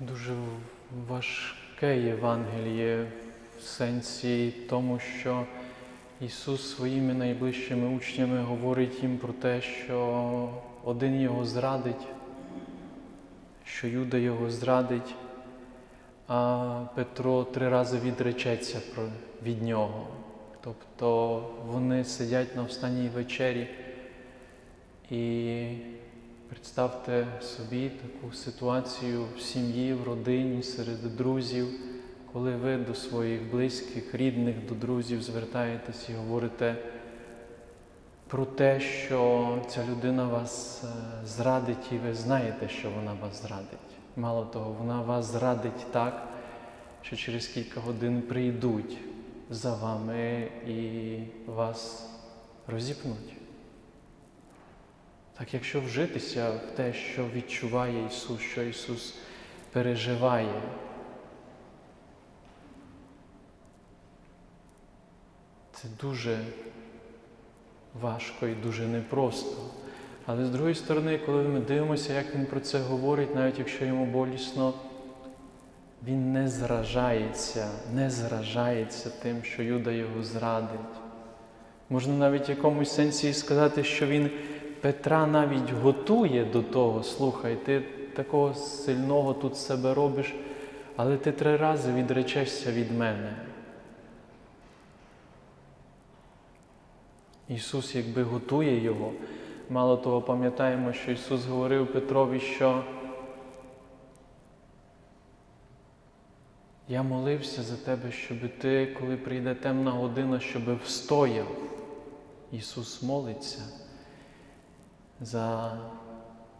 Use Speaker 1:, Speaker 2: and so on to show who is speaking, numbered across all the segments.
Speaker 1: Дуже важке Євангеліє в сенсі тому, що Ісус своїми найближчими учнями говорить їм про те, що один його зрадить, що Юда його зрадить, а Петро три рази відречеться від нього. Тобто вони сидять на останній вечері і Представте собі таку ситуацію в сім'ї, в родині, серед друзів, коли ви до своїх близьких, рідних, до друзів звертаєтесь і говорите про те, що ця людина вас е, зрадить, і ви знаєте, що вона вас зрадить. Мало того, вона вас зрадить так, що через кілька годин прийдуть за вами і вас розіпнуть. Так якщо вжитися в те, що відчуває Ісус, що Ісус переживає, це дуже важко і дуже непросто. Але з другої сторони, коли ми дивимося, як Він про це говорить, навіть якщо йому болісно, він не зражається, не зражається тим, що Юда його зрадить. Можна навіть в якомусь сенсі сказати, що він Петра навіть готує до того, слухай, ти такого сильного тут себе робиш, але ти три рази відречешся від мене. Ісус якби готує його. Мало того, пам'ятаємо, що Ісус говорив Петрові, що я молився за тебе, щоб ти, коли прийде темна година, щоб встояв. Ісус молиться за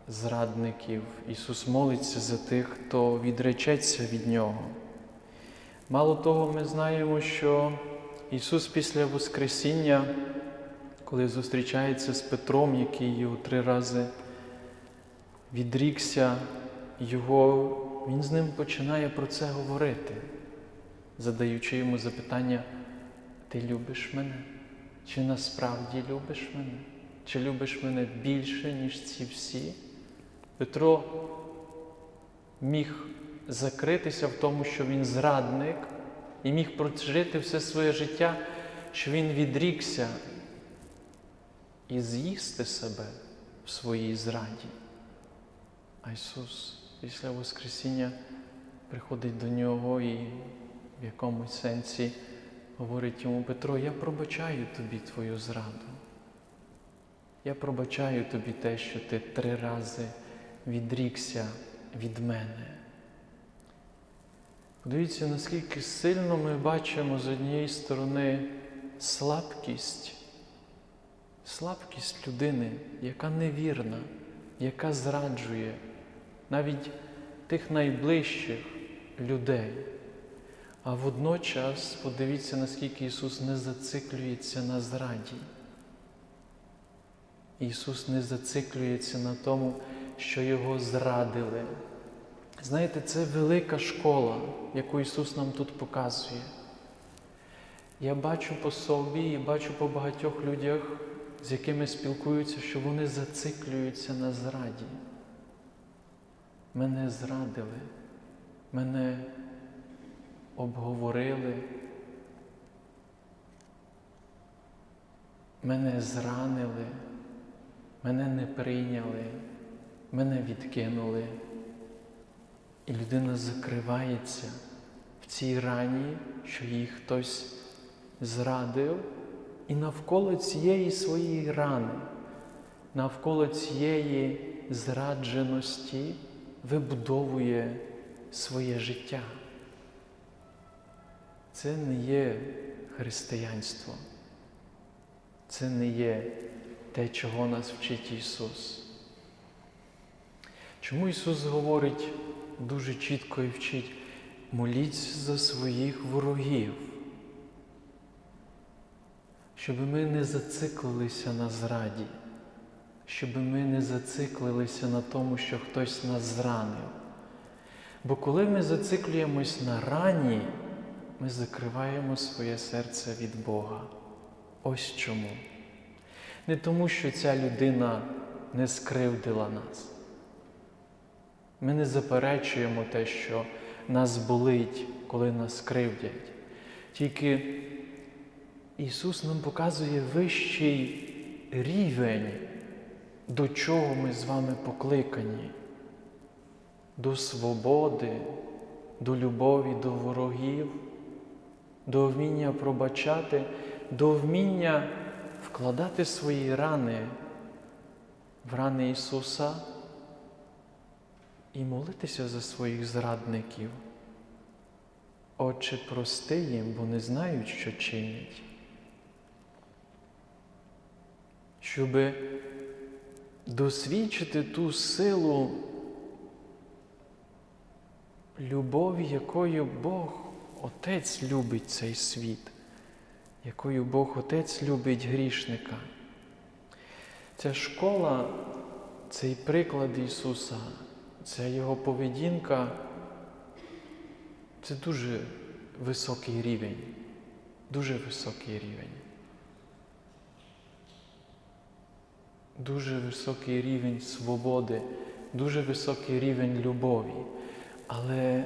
Speaker 1: зрадників. Ісус молиться за тих, хто відречеться від Нього. Мало того, ми знаємо, що Ісус після Воскресіння, коли зустрічається з Петром, який його три рази відрікся, його, Він з ним починає про це говорити, задаючи йому запитання, ти любиш мене? Чи насправді любиш мене? Чи любиш мене більше, ніж ці всі? Петро міг закритися в тому, що він зрадник, і міг прожити все своє життя, що він відрікся і з'їсти себе в своїй зраді. А Ісус після Воскресіння приходить до нього і в якомусь сенсі говорить йому Петро, я пробачаю тобі твою зраду. Я пробачаю тобі те, що ти три рази відрікся від мене. Подивіться, наскільки сильно ми бачимо з однієї сторони слабкість, слабкість людини, яка невірна, яка зраджує навіть тих найближчих людей. А водночас подивіться, наскільки Ісус не зациклюється на зраді. Ісус не зациклюється на тому, що Його зрадили. Знаєте, це велика школа, яку Ісус нам тут показує. Я бачу по собі і бачу по багатьох людях, з якими спілкуються, що вони зациклюються на зраді. Мене зрадили, мене обговорили, мене зранили, мене не прийняли, мене відкинули. І людина закривається в цій рані, що її хтось зрадив, і навколо цієї своєї рани, навколо цієї зрадженості вибудовує своє життя. Це не є християнство. Це не є те, чого нас вчить Ісус. Чому Ісус говорить дуже чітко і вчить, моліться за своїх ворогів, щоб ми не зациклилися на зраді, щоб ми не зациклилися на тому, що хтось нас зранив. Бо коли ми зациклюємось на рані, ми закриваємо своє серце від Бога. Ось чому. Не тому, що ця людина не скривдила нас, Ми не заперечуємо те, що нас болить, коли нас кривдять. Тільки Ісус нам показує вищий рівень, до чого ми з вами покликані, до свободи, до любові до ворогів, до вміння пробачати, до вміння вкладати свої рани в рани Ісуса і молитися за своїх зрадників. Отче, прости їм, бо не знають, що чинять. Щоб досвідчити ту силу любові, якою Бог Отець любить цей світ, якою Бог Отець любить грішника. Ця школа, цей приклад Ісуса, ця Його поведінка це дуже високий рівень, дуже високий рівень. Дуже високий рівень свободи, дуже високий рівень любові. Але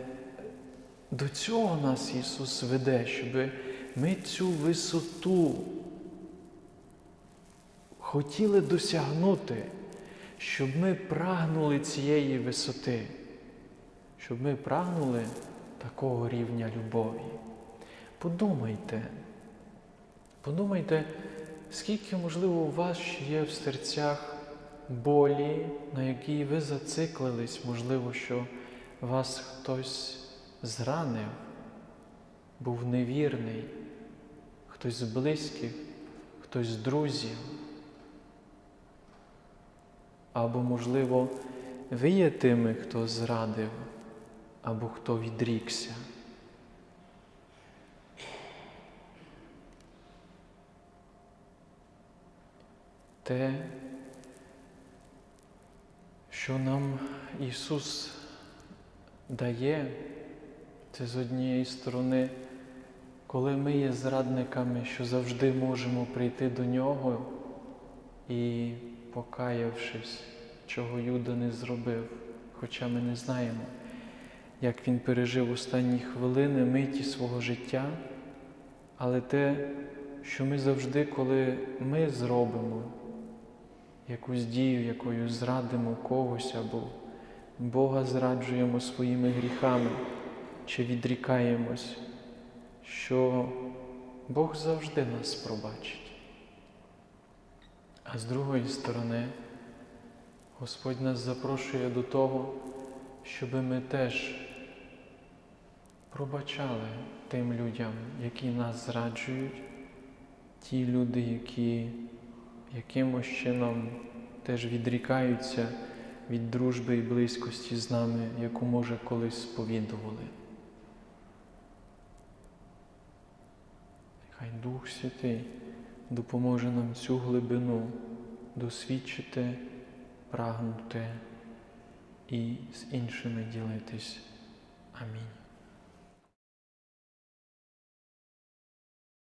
Speaker 1: до цього нас Ісус веде, щоб ми цю висоту хотіли досягнути, щоб ми прагнули цієї висоти, щоб ми прагнули такого рівня любові. Подумайте, подумайте, скільки, можливо, у вас є в серцях болі, на якій ви зациклились, можливо, що вас хтось зранив, був невірний, хтось з близьких, хтось з друзів. Або, можливо, ви є тими, хто зрадив, або хто відрікся. Те, що нам Ісус дає, це з однієї сторони, коли ми є зрадниками, що завжди можемо прийти до Нього і, покаявшись, чого Юда не зробив, хоча ми не знаємо, як він пережив останні хвилини миті свого життя, але те, що ми завжди, коли ми зробимо якусь дію, якою зрадимо когось або Бога зраджуємо своїми гріхами чи відрікаємось, що Бог завжди нас пробачить. А з другої сторони, Господь нас запрошує до того, щоб ми теж пробачали тим людям, які нас зраджують, ті люди, які якимось чином теж відрікаються від дружби і близькості з нами, яку, може, колись сповідували. Хай Дух Святий допоможе нам цю глибину досвідчити, прагнути і з іншими ділитись. Амінь.